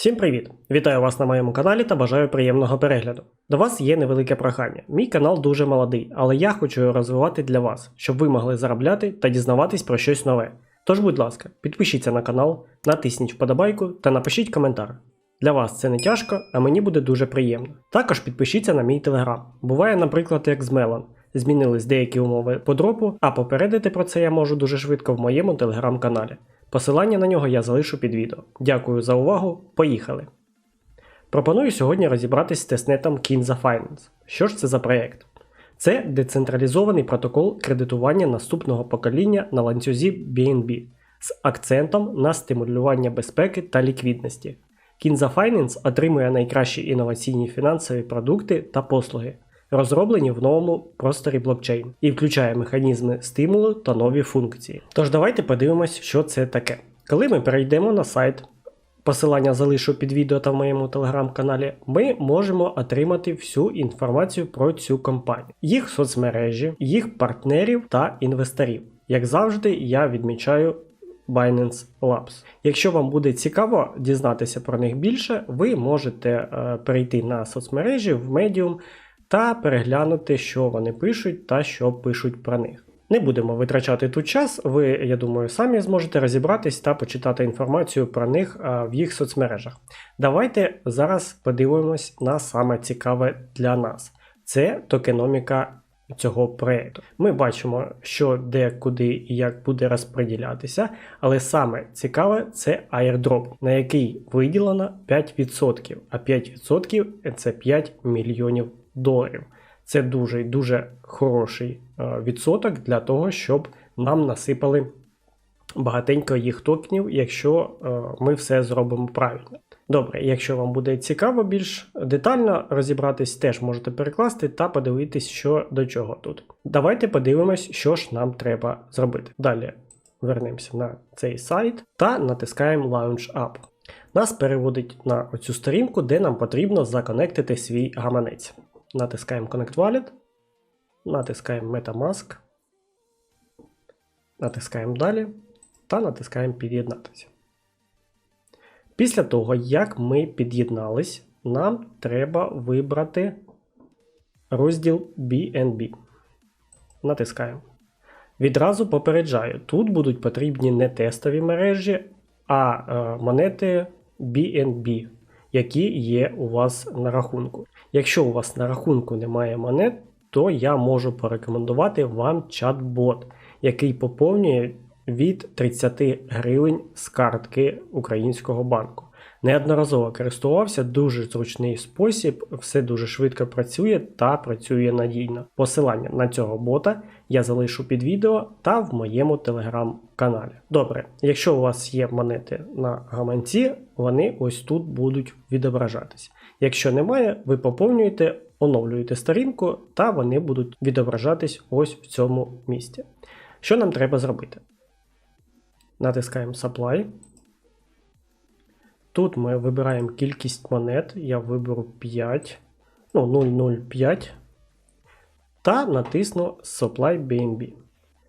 Всім привіт! Вітаю вас на моєму каналі та бажаю приємного перегляду. До вас є невелике прохання. Мій канал дуже молодий, але я хочу його розвивати для вас, щоб ви могли заробляти та дізнаватись про щось нове. Тож, будь ласка, підпишіться на канал, натисніть вподобайку та напишіть коментар. Для вас це не тяжко, а мені буде дуже приємно. Також підпишіться на мій телеграм. Буває, наприклад, як з Мелан. Змінились деякі умови по дропу, а попередити про це я можу дуже швидко в моєму телеграм-каналі. Посилання на нього я залишу під відео. Дякую за увагу. Поїхали! Пропоную сьогодні розібратись з тестнетом Kinza Finance. Що ж це за проєкт? Це децентралізований протокол кредитування наступного покоління на ланцюзі BNB з акцентом на стимулювання безпеки та ліквідності. Kinza Finance отримує найкращі інноваційні фінансові продукти та послуги, розроблені в новому просторі блокчейн, і включає механізми стимулу та нові функції. Тож давайте подивимось, що це таке. Коли ми перейдемо на сайт, посилання залишу під відео та в моєму телеграм-каналі, ми можемо отримати всю інформацію про цю компанію, їх соцмережі, їх партнерів та інвесторів. Як завжди, я відмічаю Binance Labs. Якщо вам буде цікаво дізнатися про них більше, ви можете е, перейти на соцмережі в Medium та переглянути, що вони пишуть та що пишуть про них. Не будемо витрачати тут час, ви, я думаю, самі зможете розібратись та почитати інформацію про них в їх соцмережах. Давайте зараз подивимось на саме цікаве для нас: це токеноміка цього проєкту. Ми бачимо, що де, куди і як буде розподілятися, але саме цікаве це airdrop, на який виділено 5%, а 5% це 5 мільйонів доларів. Це дуже дуже хороший е, відсоток для того, щоб нам насипали багатенько їх токенів, якщо е, ми все зробимо правильно. Добре, якщо вам буде цікаво більш детально розібратись, теж можете перекласти та подивитись, що до чого тут. Давайте подивимось, що ж нам треба зробити. Далі вернемося на цей сайт та натискаємо Launch App. Нас переводить на оцю сторінку, де нам потрібно законектити свій гаманець. Натискаємо Connect Wallet, натискаємо Metamask, натискаємо далі та натискаємо Під'єднатися. Після того, як ми під'єднались, нам треба вибрати розділ BNB. Натискаємо. Відразу попереджаю, тут будуть потрібні не тестові мережі, а е, монети BNB, які є у вас на рахунку. Якщо у вас на рахунку немає монет, то я можу порекомендувати вам чат-бот, який поповнює від 30 гривень з картки українського банку. Неодноразово користувався дуже зручний спосіб, все дуже швидко працює та працює надійно. Посилання на цього бота я залишу під відео та в моєму телеграм-каналі. Добре, якщо у вас є монети на гаманці, вони ось тут будуть відображатись. Якщо немає, ви поповнюєте, оновлюєте сторінку, та вони будуть відображатись ось в цьому місці. Що нам треба зробити? Натискаємо Supply. Тут ми вибираємо кількість монет. Я виберу 5, ну 0,05 та натисну Supply BNB.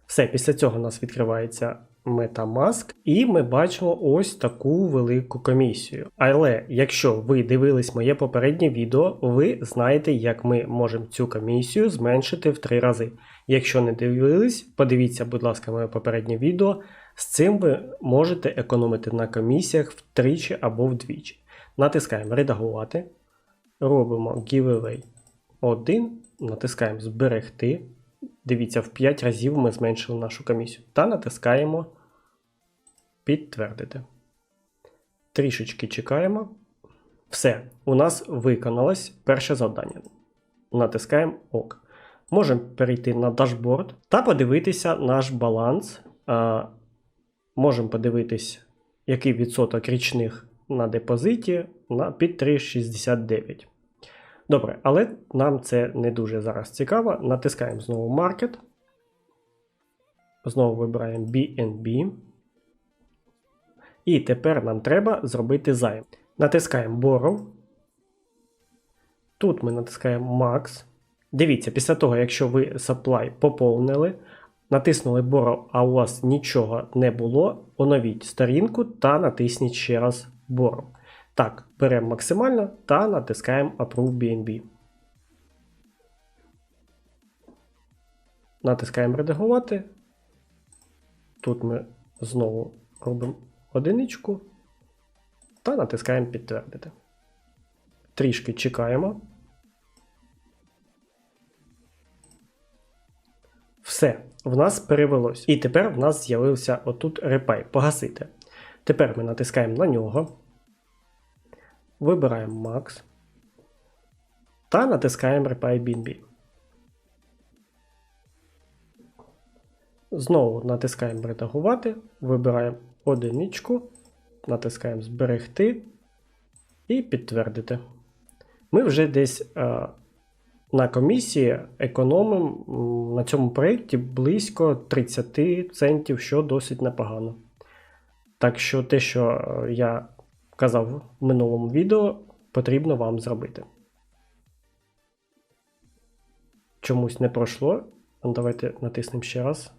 Все, після цього у нас відкривається Metamask, і ми бачимо ось таку велику комісію. Але якщо ви дивились моє попереднє відео, ви знаєте, як ми можемо цю комісію зменшити в 3 рази. Якщо не дивились, подивіться, будь ласка, моє попереднє відео. З цим ви можете економити на комісіях втричі або вдвічі. Натискаємо Редагувати. Робимо Giveaway 1, натискаємо Зберегти. Дивіться, в 5 разів ми зменшили нашу комісію. Та натискаємо Підтвердити. Трішечки чекаємо. Все, у нас виконалось перше завдання. Натискаємо ОК. Можемо перейти на дашборд та подивитися наш баланс. Можемо подивитись, який відсоток річних на депозиті на під 3,69. Добре, але нам це не дуже зараз цікаво. Натискаємо знову Market. Знову вибираємо BNB. І тепер нам треба зробити займ. Натискаємо Borrow. Тут ми натискаємо Max. Дивіться, після того, якщо ви supply поповнили, натиснули Borrow, а у вас нічого не було, оновіть сторінку та натисніть ще раз Borrow. Так, беремо максимально та натискаємо Approve BNB. Натискаємо редагувати. Тут ми знову робимо одиничку та натискаємо підтвердити. Трішки чекаємо. Все, в нас перевелось. І тепер в нас з'явився отут репай погасити. Тепер ми натискаємо на нього. Вибираємо Max та натискаємо Repay BNB. Знову натискаємо редагувати, вибираємо одиничку, натискаємо зберегти і підтвердити. Ми вже десь е, на комісії економимо на цьому проєкті близько 30 центів, що досить непогано. Так що те, що е, я казав в минулому відео, потрібно вам зробити. Чомусь не пройшло. Ну, Давайте натиснемо ще раз.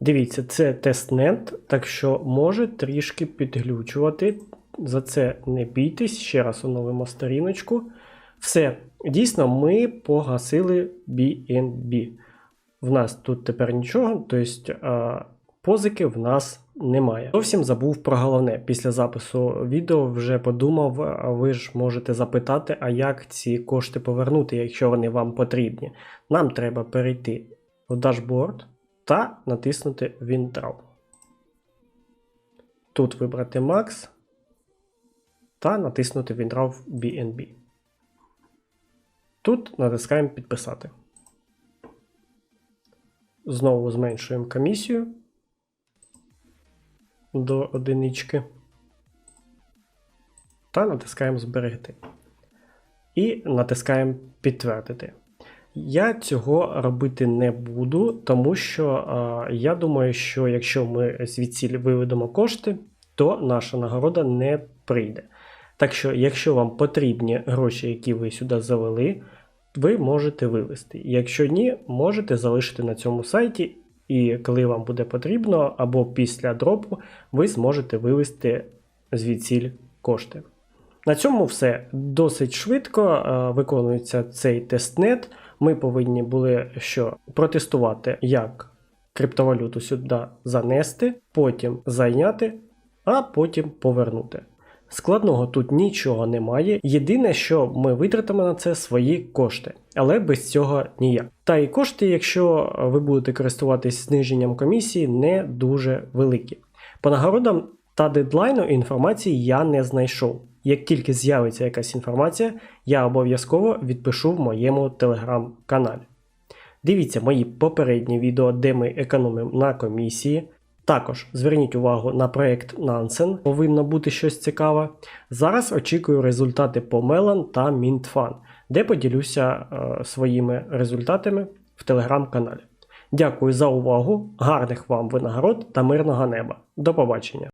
Дивіться, це тестнет, так що може трішки підглючувати. За це не бійтесь. Ще раз оновимо сторіночку. Все, дійсно, ми погасили BNB. В нас тут тепер нічого, тобто позики в нас немає. Зовсім забув про головне. Після запису відео вже подумав, ви ж можете запитати, а як ці кошти повернути, якщо вони вам потрібні. Нам треба перейти в дашборд та натиснути WinTraw. Тут вибрати Max та натиснути WinRAW BNB. Тут натискаємо підписати. Знову зменшуємо комісію до одинички. Та натискаємо зберегти. І натискаємо підтвердити. Я цього робити не буду, тому що а, я думаю, що якщо ми звідси виведемо кошти, то наша нагорода не прийде. Так що, якщо вам потрібні гроші, які ви сюди завели, ви можете вивести. Якщо ні, можете залишити на цьому сайті, і коли вам буде потрібно, або після дропу, ви зможете вивести звідсіль кошти. На цьому все досить швидко е, виконується цей тестнет. Ми повинні були що протестувати, як криптовалюту сюди занести, потім зайняти, а потім повернути. Складного тут нічого немає. Єдине, що ми витратимо на це свої кошти, але без цього ніяк. Та і кошти, якщо ви будете користуватись зниженням комісії, не дуже великі. По нагородам та дедлайну інформації я не знайшов. Як тільки з'явиться якась інформація, я обов'язково відпишу в моєму телеграм-каналі. Дивіться мої попередні відео, де ми економимо на комісії. Також зверніть увагу на проект Nansen, повинно бути щось цікаве. Зараз очікую результати по Melon та MintFun, де поділюся е, своїми результатами в телеграм-каналі. Дякую за увагу, гарних вам винагород та мирного неба. До побачення!